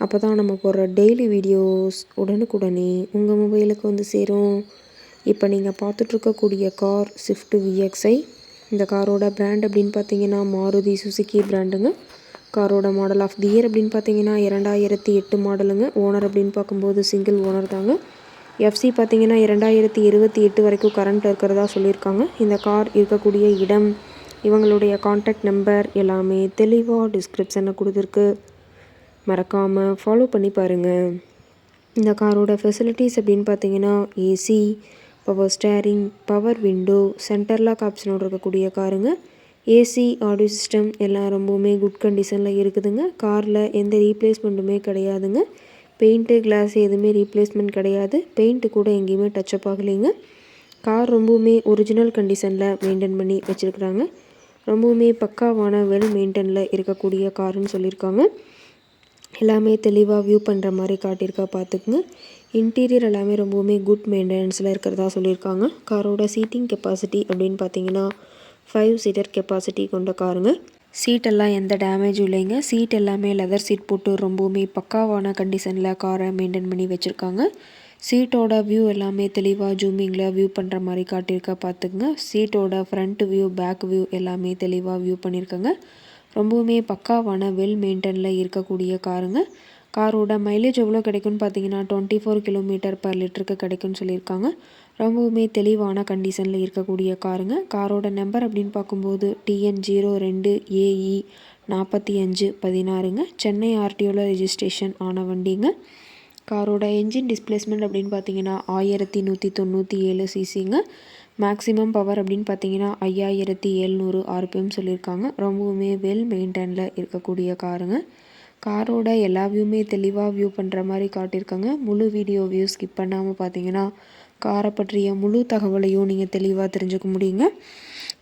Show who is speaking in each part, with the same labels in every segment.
Speaker 1: அப்போ தான் நம்ம போடுற டெய்லி வீடியோஸ் உடனுக்குடனே உங்கள் மொபைலுக்கு வந்து சேரும். இப்போ நீங்கள் பார்த்துட்ருக்கக்கூடிய கார் ஸ்விஃப்ட் விஎக்ஸ்ஐ இந்த காரோட பிராண்ட் அப்படின்னு பார்த்தீங்கன்னா மாருதி சுசுக்கி பிராண்டுங்க காரோட மாடல் ஆஃப் தி இயர் அப்படின்னு பார்த்தீங்கன்னா இரண்டாயிரத்தி எட்டு மாடலுங்க ஓனர் அப்படின்னு பார்க்கும்போது சிங்கிள் ஓனர் தாங்க. எஃப்சி பார்த்தீங்கன்னா இரண்டாயிரத்தி இருபத்தி எட்டு வரைக்கும் கரண்ட் இருக்கிறதா சொல்லியிருக்காங்க. இந்த கார் இருக்கக்கூடிய இடம் இவங்களுடைய காண்டாக்ட் நம்பர் எல்லாமே தெளிவாக டிஸ்கிரிப்ஷனில் கொடுத்துருக்கு. மறக்காமல் ஃபாலோ பண்ணி பாருங்கள் இந்த காரோட ஃபெசிலிட்டிஸ் அப்படின்னு பார்த்தீங்கன்னா AC power steering power window centre lock ஆப்ஷனோடு இருக்கக்கூடிய காருங்க ஏசி ஆடியோ சிஸ்டம் எல்லாம் ரொம்பவுமே குட் கண்டிஷனில் இருக்குதுங்க. காரில் எந்த ரீப்ளேஸ்மெண்ட்டுமே கிடையாதுங்க. பெயிண்ட்டு கிளாஸ் எதுவுமே ரீப்ளேஸ்மெண்ட் கிடையாது. பெயிண்ட்டு கூட எங்கேயுமே டச்சப் ஆகலைங்க. கார் ரொம்பவுமே ஒரிஜினல் கண்டிஷனில் மெயின்டைன் பண்ணி வச்சுருக்குறாங்க. ரொம்பவுமே பக்காவான வெல் மெயின்டெனில் இருக்கக்கூடிய காருன்னு சொல்லியிருக்காங்க. எல்லாமே தெளிவாக வியூ பண்ணுற மாதிரி காட்டியிருக்கா பார்த்துக்குங்க இன்டீரியர் எல்லாமே ரொம்பவுமே குட் மெயின்டெனன்ஸில் இருக்கிறதா சொல்லியிருக்காங்க. காரோட சீட்டிங் கெப்பாசிட்டி அப்படின்னு பார்த்தீங்கன்னா ஃபைவ் சீட்டர் கெப்பாசிட்டி கொண்ட காருங்க சீட்டெல்லாம் எந்த டேமேஜும் இல்லைங்க. சீட் எல்லாமே லெதர் சீட் போட்டு ரொம்பவுமே பக்காவான கண்டிஷனில் காரை மெயின்டைன் பண்ணி வச்சுருக்காங்க. சீட்டோட வியூ எல்லாமே தெளிவாக ஜூமிங்கில் வியூ பண்ணுற மாதிரி காட்டியிருக்கா பார்த்துக்குங்க சீட்டோட ஃப்ரண்ட் வியூ பேக் வியூ எல்லாமே தெளிவாக வியூ பண்ணியிருக்கேங்க. ரொம்பவுமே பக்காவான வெல் மெயின்டெனில் இருக்கக்கூடிய காருங்க. காரோட மைலேஜ் எவ்வளோ கிடைக்கும்னு பார்த்தீங்கன்னா டுவெண்ட்டி ஃபோர் கிலோமீட்டர் பர் லிட்டருக்கு கிடைக்கும்னு சொல்லியிருக்காங்க. ரொம்பவுமே தெளிவான கண்டிஷனில் இருக்கக்கூடிய காருங்க. காரோட நம்பர் அப்படின்னு பார்க்கும்போது டிஎன் ஜீரோ ரெண்டு ஏஇ நாற்பத்தி அஞ்சு பதினாறுங்க. சென்னை ஆர்டிஓவில் ரெஜிஸ்ட்ரேஷன் ஆன வண்டிங்க. காரோட என்ஜின் டிஸ்பிளேஸ்மெண்ட் அப்படின்னு பார்த்தீங்கன்னா ஆயிரத்தி நூற்றி தொண்ணூற்றி ஏழு சிசிங்க மேக்ஸிமம் பவர் அப்படின்னு பார்த்தீங்கன்னா ஐயாயிரத்தி எழுநூறு ஆர்பிஎம் சொல்லியிருக்காங்க. ரொம்பவுமே வெல் மெயின்டைனில் இருக்கக்கூடிய காருங்க. காரோட எல்லா வியூமே தெளிவாக வியூ பண்ணுற மாதிரி காட்டியிருக்காங்க. முழு வீடியோ வியூ ஸ்கிப் பண்ணாமல் பார்த்தீங்கன்னா காரை பற்றிய முழு தகவலையும் நீங்கள் தெளிவாக தெரிஞ்சுக்க முடியுங்க.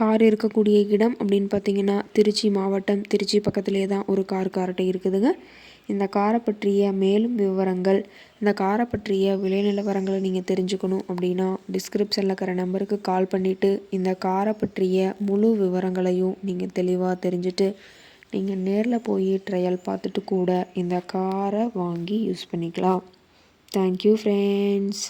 Speaker 1: கார் இருக்கக்கூடிய இடம் அப்படின்னு பார்த்தீங்கன்னா திருச்சி மாவட்டம். திருச்சி பக்கத்துலேயே தான் ஒரு கார் கார்ட்டை இருக்குதுங்க. இந்த காரை பற்றிய மேலும் விவரங்கள் இந்த காரை பற்றிய விலை நிலவரங்களை நீங்கள் தெரிஞ்சுக்கணும் அப்படின்னா டிஸ்கிரிப்ஷனில் இருக்கிற நம்பருக்கு கால் பண்ணிவிட்டு இந்த காரை பற்றிய முழு விவரங்களையும் நீங்கள் தெளிவாக தெரிஞ்சுட்டு நீங்கள் நேரில் போய் ட்ரையல் பார்த்துட்டு கூட இந்த காரை வாங்கி யூஸ் பண்ணிக்கலாம். Thank you friends